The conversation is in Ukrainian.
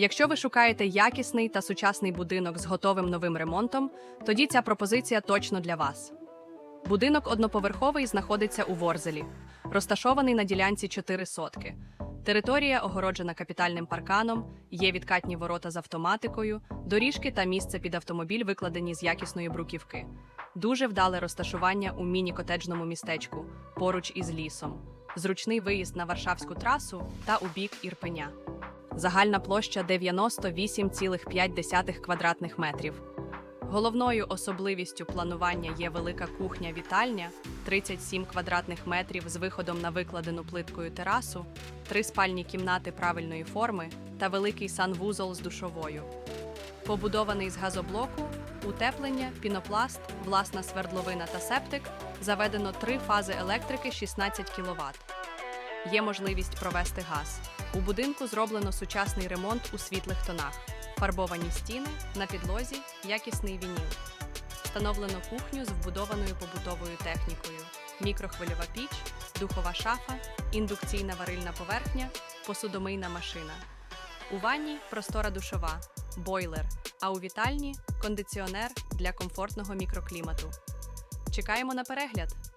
Якщо ви шукаєте якісний та сучасний будинок з готовим новим ремонтом, тоді ця пропозиція точно для вас. Будинок одноповерховий знаходиться у Ворзелі, розташований на ділянці 4 сотки. Територія огороджена капітальним парканом, є відкатні ворота з автоматикою, доріжки та місце під автомобіль викладені з якісної бруківки. Дуже вдале розташування у міні-котеджному містечку поруч із лісом, зручний виїзд на Варшавську трасу та у бік Ірпеня. Загальна площа 98,5 квадратних метрів. Головною особливістю планування є велика кухня-вітальня 37 квадратних метрів з виходом на викладену плиткою терасу, три спальні кімнати правильної форми та великий санвузол з душовою. Побудований з газоблоку, утеплення, пінопласт, власна свердловина та септик, заведено три фази електрики 16 кВт. Є можливість провести газ. У будинку зроблено сучасний ремонт у світлих тонах, фарбовані стіни, на підлозі якісний вініл. Встановлено кухню з вбудованою побутовою технікою, мікрохвильова піч, духова шафа, індукційна варильна поверхня, посудомийна машина. У ванні простора душова, бойлер, а у вітальні кондиціонер для комфортного мікроклімату. Чекаємо на перегляд!